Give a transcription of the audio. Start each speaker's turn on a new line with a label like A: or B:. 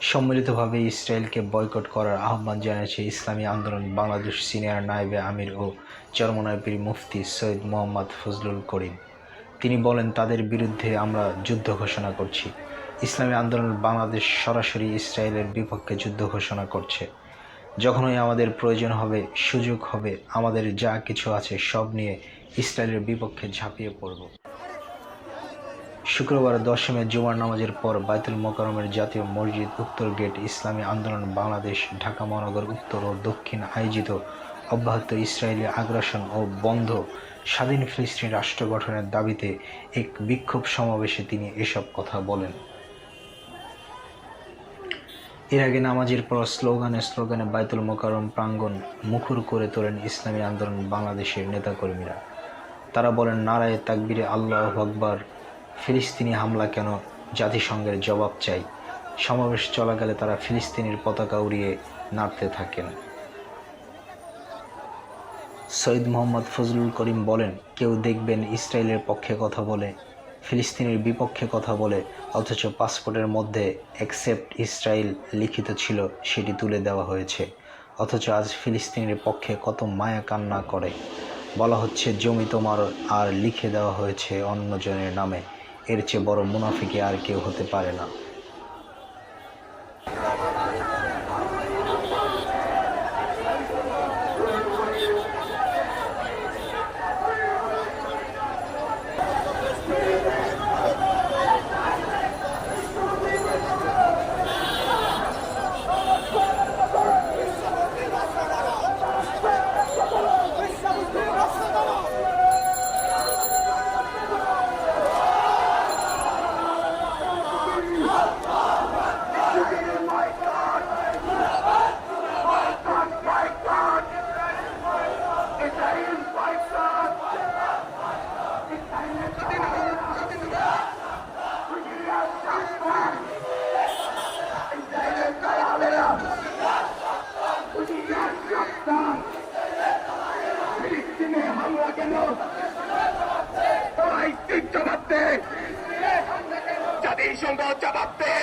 A: সম্মিলিতভাবে ইসরায়েলকে বয়কট করার আহ্বান জানিয়েছে ইসলামী আন্দোলন বাংলাদেশ সিনিয়র নায়েবে আমির ও চরমনায় পীর মুফতি সৈয়দ মোহাম্মদ ফজলুল করিম। তিনি বলেন, তাদের বিরুদ্ধে আমরা যুদ্ধ ঘোষণা করছি। ইসলামী আন্দোলন বাংলাদেশ সরাসরি ইসরায়েলের বিপক্ষে যুদ্ধ ঘোষণা করছে। যখনই আমাদের প্রয়োজন হবে, সুযোগ হবে, আমাদের যা কিছু আছে সব নিয়ে ইসরায়েলের বিপক্ষে ঝাঁপিয়ে পড়ব। শুক্রবার দশমে জুমার নামাজের পর বাইতুল মোকারমের জাতীয় মসজিদ উত্তর গেট ইসলামী আন্দোলন বাংলাদেশ, ঢাকা মহানগর উত্তর ও দক্ষিণ আয়োজিত অব্যাহত ইসরায়েলি আগ্রাসন ও বন্ধ স্বাধীন ফিলিস্তিন রাষ্ট্র গঠনের দাবিতে এক বিক্ষোভ সমাবেশে তিনি এসব কথা বলেন। এর আগে নামাজের পর স্লোগানে স্লোগানে বাইতুল মোকারম প্রাঙ্গণ মুখর করে তোলেন ইসলামী আন্দোলন বাংলাদেশের নেতাকর্মীরা। তারা বলেন, নারায়ে তাকবিরে আল্লাহ আকবর। ফিলিস্তিনি হামলা কেন জাতিসংঘের জবাব চাই? সমাবেশ চলাকালে তারা ফিলিস্তিনির পতাকা উড়িয়ে নাড়তে থাকেন। সৈয়দ মোহাম্মদ ফজলুল করিম বলেন, কেউ দেখবেন ইসরায়েলের পক্ষে কথা বলে, ফিলিস্তিনের বিপক্ষে কথা বলে, অথচ পাসপোর্টের মধ্যে অ্যাকসেপ্ট ইসরায়েল লিখিত ছিল, সেটি তুলে দেওয়া হয়েছে। অথচ আজ ফিলিস্তিনের পক্ষে কত মায়া কান্না করে। বলা হচ্ছে, জমি তোমার আর লিখে দেওয়া হয়েছে অন্যজনের নামে। এর চেয়ে বড় মুনাফিকে আর কেউ হতে পারে না।
B: হামলা কেন জবাব দে জাতিসংঘ জবাব দে